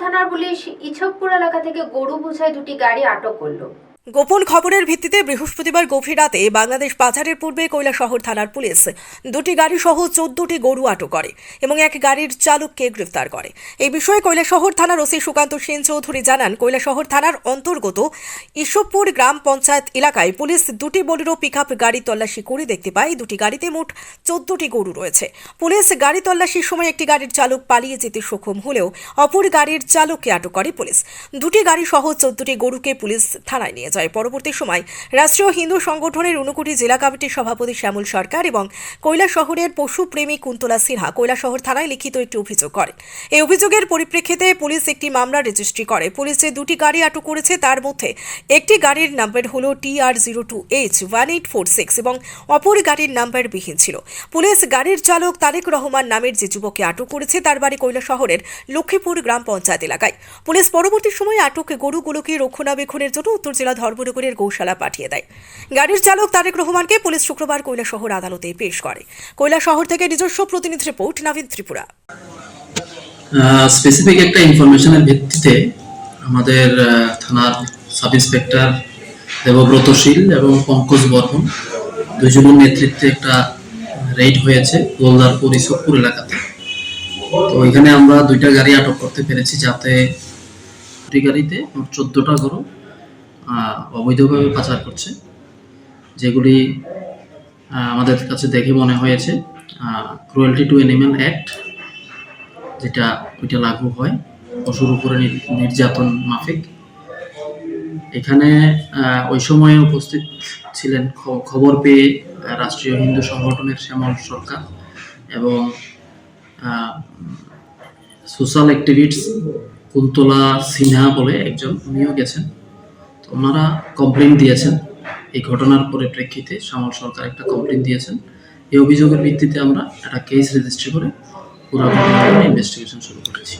থানার পুলিশ ইছকপুর এলাকা থেকে গরু বোঝায় দুটি গাড়ি আটক করল। গোপন খবরের ভিত্তিতে বৃহস্পতিবার গভীর রাতে বাংলাদেশ বাজারের পূর্বে কৈলাসহর থানার পুলিশ দুটি গাড়ি সহ চোদ্দটি গরু আটক করে এবং এক গাড়ির চালককে গ্রেফতার করে। এই বিষয়ে কৈলাসহর থানার ওসি সুকান্ত সেন চৌধুরী জানান কৈলাসহর থানার অন্তর্গত ঈশ্বরপুর গ্রাম পঞ্চায়েত এলাকায় পুলিশ দুটি বলিরো পিকআপ গাড়ি তল্লাশি করে দেখতে পায়। দুটি গাড়িতে মোট চোদ্দটি গরু রয়েছে। পুলিশ গাড়ি তল্লাশির সময় একটি গাড়ির চালক পালিয়ে যেতে সক্ষম হলেও অপর গাড়ির চালককে আটক করে পুলিশ। দুটি গাড়ি সহ চোদ্দটি গরুকে পুলিশ থানায় নিয়ে যায়। পরবর্তী সময় রাষ্ট্রীয় হিন্দু সংগঠনের ঊনকোটি জেলা কমিটির সভাপতি শ্যামল সরকার এবং কৈলাসহরের পশুপ্রেমী কুন্তলা সিনহা কৈলাসহর থানায় লিখিত একটি অভিযোগ করেন এই অভিযোগের পরিপ্রেক্ষিতে পুলিশ একটি মামলা রেজিস্ট্রি করে। পুলিশ যে দুটি গাড়ি আটক করেছে তার মধ্যে একটি গাড়ির নাম্বার হলো T R zero two H one eight four six এবং অপর গাড়ির নাম্বার বিহীন ছিল। পুলিশ গাড়ির চালক তারেক রহমান নামের যে যুবককে আটক করেছে তার বাড়ি কৈলা শহরের লক্ষ্মীপুর গ্রাম পঞ্চায়েত এলাকায়। পুলিশ পরবর্তী সময়ে আটক গরুগুলোকে রক্ষণাবেক্ষণের জন্য উত্তর জেলা ধর্মনগরের গৌশালা পাঠিয়ে দেয়। গাড়ির চালক তারেক রহমানকে পুলিশ শুক্রবার কৈলাসহর আদালতে পেশ করে। কৈলাসহর থেকে নিজস্ব প্রতিনিধি রিপোর্ট নাভিন ত্রিপুরা। স্পেসিফিক একটা ইনফরমেশনের ভিত্তিতে আমাদের থানার সাব ইন্সপেক্টর দেবব্রত শীল এবং পঙ্কজ বর্মন দুজনের নেতৃত্বে একটা রেড হয়েছে গোলদারপুর ইসবপুর এলাকাতে। তো এখানে আমরা দুইটা গাড়ি আটক করতে পেরেছি যাতে দুটি গাড়িতে চোদ্দোটা গরু অবৈধভাবে পাচার করছে, যেগুলি আমাদের কাছে দেখে মনে হয়েছে ক্রুয়েলটি টু অ্যানিম্যাল অ্যাক্ট যেটা, ওইটা লাগু হয়, পশুর উপরে নির- নির্যাতন মাফিক। এখানে ওই সময়ে উপস্থিত ছিলেন খবর পেয়ে রাষ্ট্রীয় হিন্দু সংগঠনের শ্যামল সরকার এবং সোশ্যাল অ্যাক্টিভিস্ট কুন্তলা সিনহা বলে একজন, উনিও গেছেন। ওনারা কমপ্লেন দিয়েছেন। এই ঘটনার পরিপ্রেক্ষিতে শ্যামল সরকার একটা কমপ্লেন দিয়েছেন। এই অভিযোগের ভিত্তিতে আমরা একটা কেস রেজিস্ট্রি করে পুরো ঘটনার ইনভেস্টিগেশন শুরু করেছি।